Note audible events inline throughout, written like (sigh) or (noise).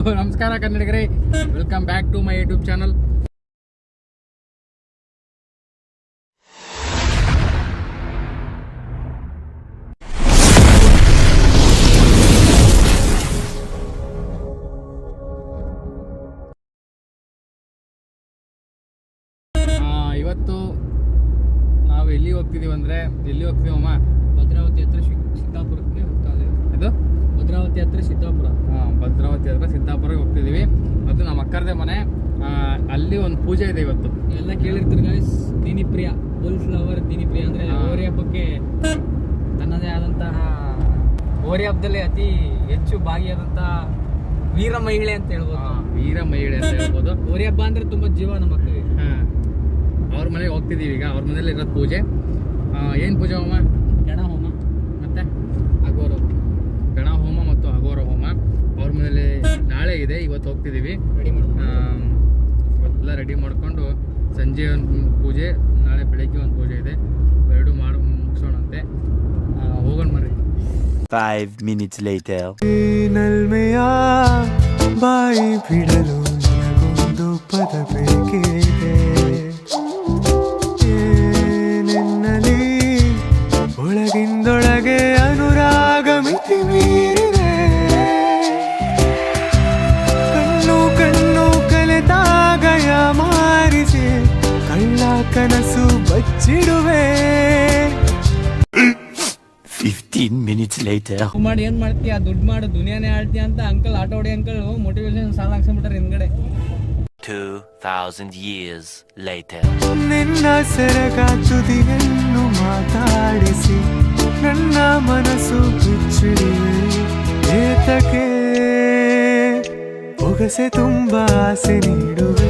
(laughs) ನಮಸ್ಕಾರ ಕನ್ನಡಿಗರೇ. Welcome back to my YouTube channel ಇವತ್ತು ನಾವು ಎಲ್ಲಿ ಹೋಗ್ತಿದೀವಿ ಅಂದ್ರೆ, ಎಲ್ಲಿ ಹೋಗ್ತೀವಮ್ಮ ಭದ್ರಾವತಿ ಹತ್ರ ಶಿ- ಸಿದ್ದಾಪುರಕ್ಕೆ ಹೋಗ್ತಾ ಇದೆ ಇದು ಭದ್ರಾವತಿ ಹತ್ರ ಸಿದ್ದಾಪುರ. ಆ, ಭದ್ರಾವತಿ ಹತ್ರ ಸಿದ್ದಾಪುರಕ್ಕೆ ಹೋಗ್ತಿದೀವಿ. ಅದು ನಮ್ಮ ಅಕ್ಕರದೇ ಮನೆ ಅಲ್ಲಿ ಒಂದು ಪೂಜೆ ಇದೆ ಇವತ್ತು. ಎಲ್ಲ ಕೇಳಿರ್ತೀರಿ ಗಾಯ್ಸ್ ದಿನಿಪ್ರಿಯ ಫುಲ್ ಫ್ಲವರ್ ದಿನಿಪ್ರಿಯ ಅಂದ್ರೆ ಅಂದರೆ ಹೋರಿ ಹಬ್ಬಕ್ಕೆ ತನ್ನದೇ ಆದಂತಹ ಹೋರಿ ಹಬ್ಬದಲ್ಲಿ ಅತಿ ಹೆಚ್ಚು ಭಾಗಿಯಾದಂತಹ ವೀರ ಮಹಿಳೆ ಅಂತ ಹೇಳ್ಬೋದು. ವೀರ ಮಹಿಳೆ ಅಂತ ಹೇಳ್ಬೋದು. ಹೋರಿ ಹಬ್ಬ ಅಂದ್ರೆ ತುಂಬಾ ಜೀವ ನಮ್ಮ ಮಕ್ಕಳಿಗೆ. ಅವ್ರ ಮನೆಗೆ ಹೋಗ್ತಿದೀವಿ ಈಗ. ಅವ್ರ ಮನೇಲಿ ಇರೋದು ಪೂಜೆ. ಏನು ಪೂಜೆ ಹೋಮ ಇದೆ ಇವತ್ತು ಹೋಗ್ತಿದ್ದೀವಿ ರೆಡಿ ಮಾಡ್ಕೊಂಡು ಆ, ಇವತ್ತೆಲ್ಲ ರೆಡಿ ಮಾಡ್ಕೊಂಡು ಸಂಜೆ ಒಂದು ಪೂಜೆ ನಾಳೆ ಬೆಳಗ್ಗೆ ಒಂದು ಪೂಜೆ ಇದೆ. ಎರಡು ಮಾಡಿ ಮುಗಿಸೋಣಂತೆ. ಹೋಗೋಣ ಮರಿ ಫೈವ್ ಮಿನಿಟ್ಸ್ later. ನಲ್ಮೆಯ ಬಾಯಿ ಬಿಡಲು ಪದ ಬೇಕಿದೆ. Later. ಮಾಡಿ ಏನ್ ಮಾಡ್ತೀಯ ದುಡ್ಡು ಮಾಡು ದುನಿಯಾನೇ ಆಳ್ತೀಯ ಅಂತ ಅಂಕಲ್ ಆಟೋ ಹೊಡಿ ಅಂಕಲ್ ಮೋಟಿವೇಶನ್ ಸಾಲ ಹಾಕ್ಸ್ಬಿಟ್ಟಾರೆ ಹಿಂದ್ಗಡೆ Two thousand years later. ನಿನ್ನ ಸೆರಗ ತುದಿಯನ್ನು ಮಾತಾಡಿಸಿ ನನ್ನ ಮನಸ್ಸು ಬಿಚ್ಚಿಡಿವೆ ಏತಕ್ಕೆ Ogase ತುಂಬ ಆಸೆ ನೀಡುವೆ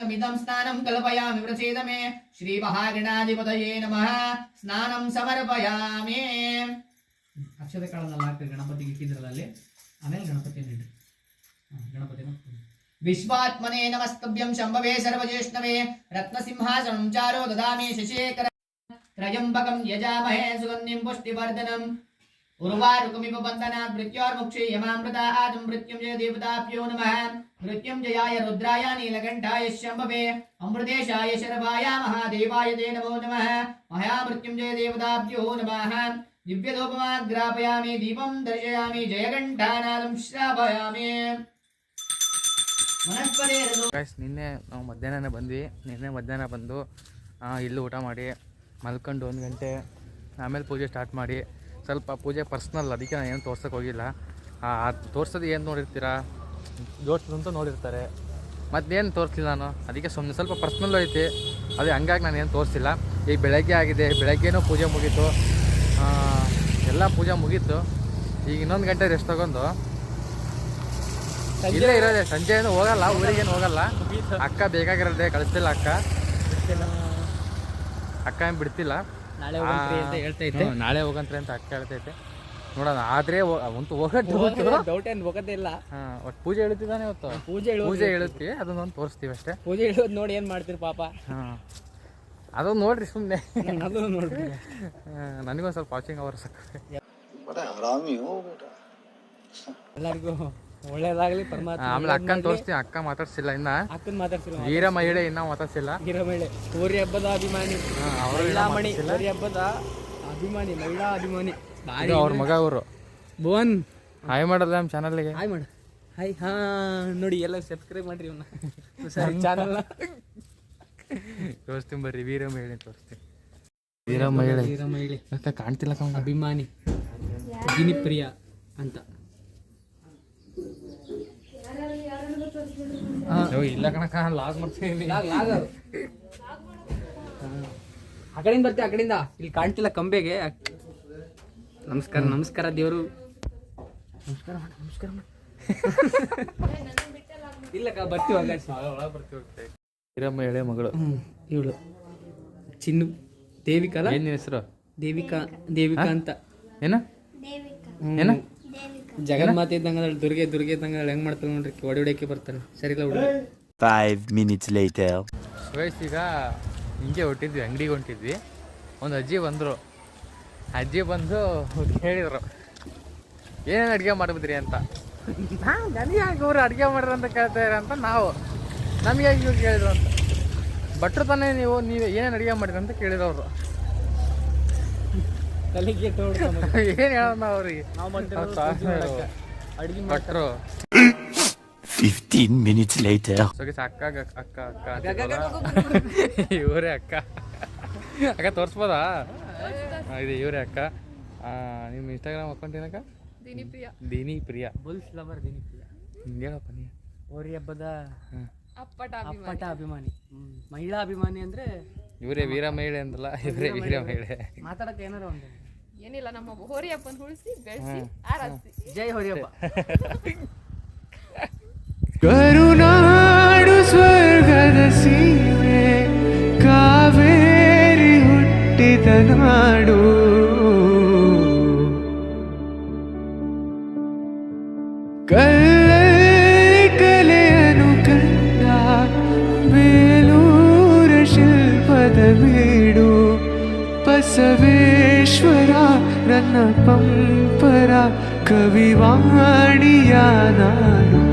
मिदं स्नानं कल्पयामि प्रसीद मे श्रीमहागणाधिपतये नमः ಸ್ನಾನಂ ಸಮರ್ಪಯಾಮಿ ಅಕ್ಷತೆ ಕಾಳನ್ನೆಲ್ಲ ಹಾಕ್ರಿ ಗಣಪತಿಗೆ ಇಕ್ಕಿದ್ರಲ್ಲ ಅಲ್ಲಿ ಆಮೇಲೆ ಗಣಪತಿ ಇಡ್ರಿ ಗಣಪತಿನ ವಿಶ್ವಾತ್ಮನೇ ನಮಸ್ತಭ್ಯಂ ಶಂಭವೇ ಸರ್ವಜ್ಯೇಷ್ಣವೇ ರತ್ನಸಿಂಹಾಸನಂ ಚಾರೋ ದದಾಮಿ ಶಶೇಖರ ತ್ರಯಂಬಕಂ ಯಜಾಮಹೇ ಸುಗಂಧಿಂ ಪುಷ್ಟಿವರ್ಧನಂ ಉರ್ವಾರುಕಮಿವ ಬಂಧನಾತ್ ಮೃತ್ಯೋರ್ಮುಕ್ಷೇ ಯಮಾಮೃತ ಆದಂ ಮೃತ್ಯುಂಜಯ ದೇವತಾಭ್ಯೋ ನಮಃ ಮೃತ್ಯುಂಜಯಾಯ ರುದ್ರಾಯ ನೀಲಕಂಠಾಯ ಶಂಭವೇ ಅಮೃತೇಶಾಯ ಶರಭಾಯ ಮಹಾದೇವಾಯ ತೇ ನಮೋ ನಮಃ ಮಹಾಮೃತ್ಯುಂಜಯ ದೇವತಾಭ್ಯೋ ನಮಃ ದಿವ್ಯದೋಪಮಾಗ್ರಾಪಯಾಮಿ ದೀಪಂ ದರ್ಶಯಾಮಿ ಜಯಗಂಠಾನಾದಂ ಶ್ರಾಪಯಾಮಿ ಗೈಸ್ ನಿನ್ನೆ ನಾವು ಮಧ್ಯಾಹ್ನನೇ ಬಂದ್ವಿ. ನಿನ್ನೆ ಮಧ್ಯಾಹ್ನ ಬಂದು ಇಲ್ಲಿ ಊಟ ಮಾಡಿ, ಮಲ್ಕೊಂಡು ಒಂದು ಗಂಟೆ, ಆಮೇಲೆ ಪೂಜೆ ಸ್ಟಾರ್ಟ್ ಮಾಡಿ. ಸ್ವಲ್ಪ ಪೂಜೆ ಪರ್ಸ್ನಲ್ ಅದಕ್ಕೆ ನಾನು ಏನು ತೋರ್ಸೋಕೆ ಹೋಗಿಲ್ಲ. ತೋರ್ಸೋದು ಏನು ನೋಡಿರ್ತೀರಾ? ಜೋಡ್ಸೋದಂತೂ ನೋಡಿರ್ತಾರೆ. ಮತ್ತೇನು ತೋರಿಸಿಲ್ಲ ನಾನು? ಅದಕ್ಕೆ ಸುಮ್ಮನೆ ಸ್ವಲ್ಪ ಪರ್ಸ್ನಲ್ ಐತಿ. ಅದೇ ಹಂಗಾಗಿ ನಾನು ಏನು ತೋರಿಸಿಲ್ಲ. ಈಗ ಬೆಳಗ್ಗೆ ಆಗಿದೆ. ಬೆಳಗ್ಗೆನೂ ಪೂಜೆ ಮುಗೀತು. ಆ, ಎಲ್ಲ ಪೂಜೆ ಮುಗೀತು. ಈಗ ಇನ್ನೊಂದು ಗಂಟೆ ರೆಸ್ಟ್ ತಗೊಂಡು. ಇಲ್ಲೇ ಇರೋದೆ. ಸಂಜೆ ಏನು ಹೋಗಲ್ಲ. ಊರಿಗೇನು ಹೋಗಲ್ಲ. ಅಕ್ಕ ಬೇಕಾಗಿರೋದೆ. ಕಳಿಸ್ತಿಲ್ಲ ಅಕ್ಕ. ಅಕ್ಕ ಏನು ಬಿಡ್ತಿಲ್ಲ. ನಾಳೆ ಹೋಗಂತ್ರಿ ಅಂತ ಹೇಳ್ತೈತೆ. ನಾಳೆ ಹೋಗಂತ್ರಿ ಅಂತ ಅಕ್ಕ ಹೇಳ್ತೈತೆ. ನೋಡೋಣ ಆದ್ರೆ ಅಂತೂ ಹೋಗಟ್ಟು ಡೌಟ್ ಏನ್ ಹೋಗೋದೇ ಇಲ್ಲ. ಒಟ್ಟು ಪೂಜೆ ಹೇಳ್ತಿದ್ದಾನೆ ಇವತ್ತು. ಪೂಜೆ ಹೇಳೋದು ಪೂಜೆ ಹೇಳುತ್ತೀವಿ ಅದನ್ನೊಂದು ತೋರಿಸ್ತೀವಿ ಅಷ್ಟೇ. ಪೂಜೆ ಹೇಳೋದು ನೋಡಿ ಏನ್ ಮಾಡ್ತೀರಿ ಪಾಪ. ಹಾಂ ಅದೊಂದು ನೋಡ್ರಿ ಸುಮ್ಮನೆ ಅದು ನೋಡ್ರಿ. ನನಗೊಂದು ಸ್ವಲ್ಪ ವಾಚಿಂಗ್ ಅವರ್ ಸಾಕು ಎಲ್ಲರಿಗೂ ಒಳ್ಳೇದಾಗ್ಲಿ ಪರಮಾತ್ಮ ಆಮೇಲೆ ಅಕ್ಕನ ತೋರಿಸ್ತೀನಿ ಅಕ್ಕ ಮಾತಾಡ್ಸಿಲ್ಲ ಇನ್ನ. ಅಕ್ಕನ್ ಮಾತಾಡ್ಸಿಲ್ಲ ವೀರ ಮಹಿಳೆ ಇನ್ನ ಮಾತಾಡ್ಸಿಲ್ಲ. ಮಹಿಳೆ ಹೋರಿ ಹಬ್ಬದ ಅಭಿಮಾನಿ. ಹಾ, ಅವ್ರು ಮಹಿಳಾ ಏನೋ ಮಣಿ ಹೋರಿ ಹಬ್ಬದ ಅಭಿಮಾನಿ ಮಹಿಳಾ ಅಭಿಮಾನಿ ಇದು ಅವ್ರ ಮಗ ಅವರು. ಭುವನ್. ಹಾಯ್ ಮಾಡಲ್ಲ ನಮ್ಮ ಚಾನಲ್ಗೆ ಹಾಯ್ ಮಾಡು. ಹಾಯ್ ಹಾ ನೋಡಿ ಎಲ್ಲ ಸಬ್ಸ್ಕ್ರೈಬ್ ಮಾಡ್ರಿ ಇವನ್ನ ಸರಿ ಚಾನಲ್ ತೋರಿಸ್ತೀನಿ ಬರ್ರಿ ವೀರ ಮಹಿಳೆ ತೋರಿಸ್ತೀನಿ. ವೀರ ಮಹಿಳೆ ವೀರ ಮಹಿಳೆ ಅಂತ ಕಾಣ್ತಿಲ್ಲ ಕಮ್ಮ ಅಭಿಮಾನಿ. ಗಿನಿಪ್ರಿಯ ಅಂತ. ಇಲ್ಲ ಕಣಕ ಲಾಗ್ ಮಾಡ್ತೀನಿ. ಆ ಕಡೆಯಿಂದ ಬರ್ತೀವಿ ಆ ಕಡೆಯಿಂದ? ಇಲ್ಲಿ ಕಾಣ್ತಿಲ್ಲ ಕಂಬೆಗೆ. ನಮಸ್ಕಾರ ನಮಸ್ಕಾರ ದೇವರು. ನಮಸ್ಕಾರ ಮಾಡು, ನಮಸ್ಕಾರ ಮಾಡು. (laughs) ಇಲ್ಲಕ್ಕ ಬರ್ತೀವಿ ಹಿರಮ್ಮ ಎಳೆ ಮಗಳು. ಇವಳು. ಚಿನ್ನು ದೇವಿಕಾ ಅಲ್ಲ? ಏನ್ ನಿನ್ ಹೆಸರು? ದೇವಿಕಾ ದೇವಿಕಾ ಅಂತ. ಏನ. ಏನ? ಜಗನ್ಮಾತೆ ಇದ್ದಂಗ ಅದಾಳ್, ದುರ್ಗೆ ದುರ್ಗೆ ಇದ್ದಂಗ ಅದಾಳ್. ಹೆಂಗ್ ಮಾಡ್ತಾರೆ ನೋಡ್ರಿ ಒಡೆ ಹೊಡಿಯಕ್ಕೆ ಬರ್ತಾನೆ ಸರಿ ಇಲ್ಲ ಹುಡುಗ. Five minutes later. ವಯಸ್ಸು ಈಗ ಹಿಂಗೆ ಹೊಟ್ಟಿದ್ವಿ ಅಂಗಡಿಗೆ ಹೊಂಟಿದ್ವಿ. ಒಂದು ಅಜ್ಜಿ ಬಂದರು. ಅಜ್ಜಿ ಬಂದು ಕೇಳಿದ್ರು ಏನೇನು ಅಡುಗೆ ಮಾಡಿದ್ರಿ ಅಂತ? ನನಗೆ ಅವ್ರು ಅಡುಗೆ ಮಾಡ್ರಿ ಅಂತ ಕೇಳ್ತಾರೆ ಅಂತ ನಾವು ನಮಗೆ ಯಾಕೆ ಇವ್ರು ಕೇಳಿದ್ರು ಅಂತ? ಭಟ್ರು ತಾನೇ ನೀವು ನೀವು ಏನೇನು ಅಡುಗೆ ಮಾಡಿದ್ರಿ ಅಂತ ಕೇಳಿದವರು. ತಲೆಗೆ (laughs) ಏನು ಹೇಳೋಣ ಅವ್ರಿಗೆ? ಅಡಿಗೆ ಭಟ್ರು. Fifteen minutes later. ಸೊಗೇಸ್ ಅಕ್ಕ ಅಕ್ಕ ಅಕ್ಕ (laughs) ಇವರೇ ಅಕ್ಕ. ಅಕ್ಕ ತೋರಿಸ್ಬೋದಾ? ಇದು ಇವರೇ ಅಕ್ಕ. ಆ, ನಿಮ್ಮ ಇನ್ಸ್ಟಾಗ್ರಾಮ್ ಅಕೌಂಟ್ ಏನಕ್ಕ? ದಿನಿ ಪ್ರಿಯಾ. ಬುಲ್ಸ್ ಲವರ್ ದಿನಿಪ್ರಿಯ ಹಿಂಗೆ ಹೇಳಪ್ಪ ನೀ ಹೋರಿ ಹಬ್ಬದ. ಅಪ್ಪಟ ಅಭಿಮಾನಿ. ಮಹಿಳಾ ಅಭಿಮಾನಿ ಅಂದ್ರೆ ಇವರೇ ವೀರ ಮಹಿಳೆ ಅಂತಲ್ಲ ಇವರೇ ವೀರ ಮಹಿಳೆ ಮಾತಾಡಕ್ಕೆ ಏನಾರ ಒಂದು? ಏನಿಲ್ಲ ನಮ್ಮ ಹೋರಿ ಹಬ್ಬನ ಉಳಿಸಿ ಬೆಳೆಸಿ ಆರಾಧಿಸಿ. ಜೈ ಹೋರಿ ಹಬ್ಬ. (laughs) ಕರುನಾಡು ಹುಟ್ಟಿದ ನಾಡು ಕಲ್ಲಲ್ಲಿ ಕಲೆಯನು ಕಂಡ ಬೇಲೂರ ಶಿಲ್ಪದ ಬೀಡು ಬಸವೇಶ್ವರ ನನ್ನ ಪಂಪರ ಕವಿವಾಣಿಯ ನಾಡು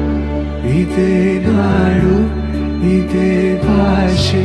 ಇದೇ ನಾಡು ಇದೇ ಭಾಷೆ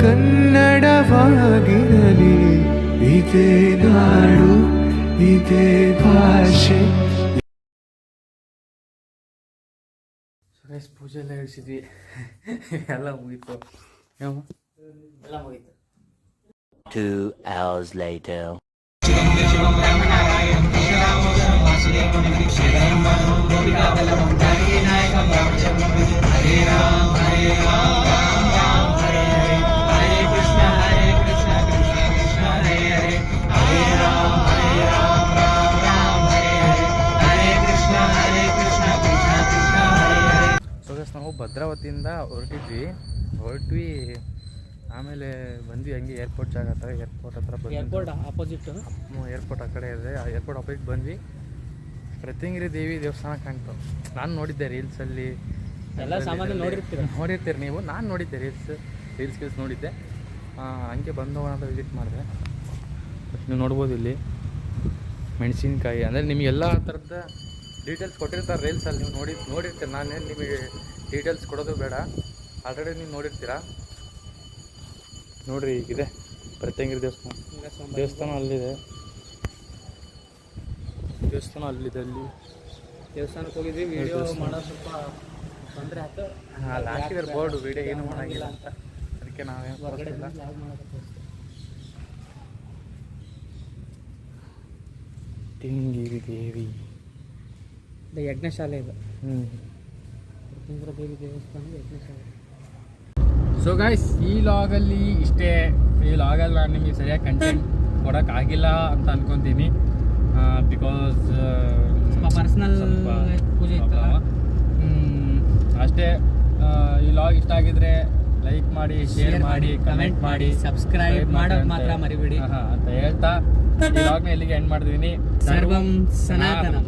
ಕನ್ನಡವಾಗಿರಲಿ ಇದೇ ನಾಡು ಇದೇ ಭಾಷೆ ಸುರೇಶ್ ಪೂಜೆ ಎಲ್ಲ ಇಳಿಸಿದ್ವಿ ಎಲ್ಲ ಮುಗೀತು ಎಲ್ಲ ಮುಗೀತು Two hours later. ಸುರೇಶ್ ನಾವು ಭದ್ರಾವತಿಯಿಂದ ಹೊರಟಿದ್ವಿ. ಹೊರಟ್ವಿ ಆಮೇಲೆ ಬಂದ್ವಿ ಹಂಗೆ ಏರ್ಪೋರ್ಟ್ ಜಾಗ ಹತ್ರ ಏರ್ಪೋರ್ಟ್ ಹತ್ರ ಬಂದ್ವಿ. ಏರ್ಪೋರ್ಟ್ ಆಪೋಸಿಟ್ ಏರ್ಪೋರ್ಟ್ ಆ ಕಡೆ ಇದೆ. ಆ ಏರ್ಪೋರ್ಟ್ ಅಪೋಸಿಟ್ ಬಂದ್ವಿ. ಪ್ರತಿಂಗಿರಿ ದೇವಿ ದೇವಸ್ಥಾನ ಕಾಣ್ತು ನಾನು ನೋಡಿದ್ದೆ ರೀಲ್ಸಲ್ಲಿ ಎಲ್ಲ ಸಾಮಾನ್ಯ ನೋಡಿರ್ತೀರ. ನೋಡಿರ್ತೀರಿ ನೀವು. ನಾನು ನೋಡಿದ್ದೆ ರೀಲ್ಸ್ ರೀಲ್ಸ್ ಗೀಲ್ಸ್ ನೋಡಿದ್ದೆ. ಹಂಗೆ ಬಂದವನ ಅಂತ ವಿಸಿಟ್ ಮಾಡಿದೆ. ನೀವು ನೋಡ್ಬೋದು ಇಲ್ಲಿ. ಮೆಣಸಿನ್ಕಾಯಿ. ಅಂದರೆ ನಿಮಗೆಲ್ಲ ಥರದ ಡೀಟೇಲ್ಸ್ ಕೊಟ್ಟಿರ್ತಾರೆ ರೀಲ್ಸಲ್ಲಿ ನೀವು ನೋಡಿ ನೋಡಿರ್ತೀರಿ. ನಾನೇನು ನಿಮಗೆ ಡೀಟೇಲ್ಸ್ ಕೊಡೋದು ಬೇಡ. ಆಲ್ರೆಡಿ ನೀವು ನೋಡಿರ್ತೀರಾ? ನೋಡ್ರಿ ಈಗಿದೆ. ಪ್ರತ್ಯಂಗಿರಿ ದೇವಸ್ಥಾನ. ದೇವಸ್ಥಾನ ಅಲ್ಲಿದೆ. ದೇವಸ್ಥಾನ ಅಲ್ಲಿದೆ ಅಲ್ಲಿ. ದೇವಸ್ಥಾನಕ್ಕೆ ಹೋಗಿದ್ವಿ ವಿಡಿಯೋ ಮಾಡೋ ಸ್ವಲ್ಪ ತೊಂದರೆ ಆಯ್ತು. ಅಲ್ಲಿ ಹಾಕಿದ್ರೆ ಬೋರ್ಡು ವಿಡಿಯೋ ಏನು ಮಾಡಂಗಿಲ್ಲ ಅಂತ. ಅದಕ್ಕೆ ನಾವೇನು ಮಾಡಕ್ಕೆ ತಿಂಗಿರಿ ದೇವಿ. ಇದು ಯಜ್ಞಶಾಲೆ ಇದು. ಹ್ಞೂ ದೇವಿ ದೇವಸ್ಥಾನ ಸೊ ಗಾಯ್ಸ್ ಈ ಲಾಗಲ್ಲಿ ಇಷ್ಟೇ ಈ ಲಾಗಲ್ಲಿ ನಾನು ನಿಮಗೆ ಸರಿಯಾಗಿ ಕಂಟೆಂಟ್ ಕೊಡೋಕ್ಕಾಗಿಲ್ಲ ಅಂತ ಅನ್ಕೊತೀನಿ ಬಿಕಾಸ್ ಸ್ವಲ್ಪ ಪರ್ಸ್ನಲ್ ಪೂಜೆ? ಅಷ್ಟೇ ಈ ಲಾಗ್ ಇಷ್ಟ ಆಗಿದ್ರೆ ಲೈಕ್ ಮಾಡಿ ಶೇರ್ ಮಾಡಿ ಕಮೆಂಟ್ ಮಾಡಿ ಸಬ್ಸ್ಕ್ರೈಬ್ ಮಾಡೋದು ಮಾತ್ರ ಮರಿಬೇಡಿ. ಅಂತ ಹೇಳ್ತಾ ಈ ಲಾಗ್ನ ಎಲ್ಲಿಗೆ ಎಂಡ್ ಮಾಡಿದೀನಿ ಸರ್ವಂ ಸನಾತನಂ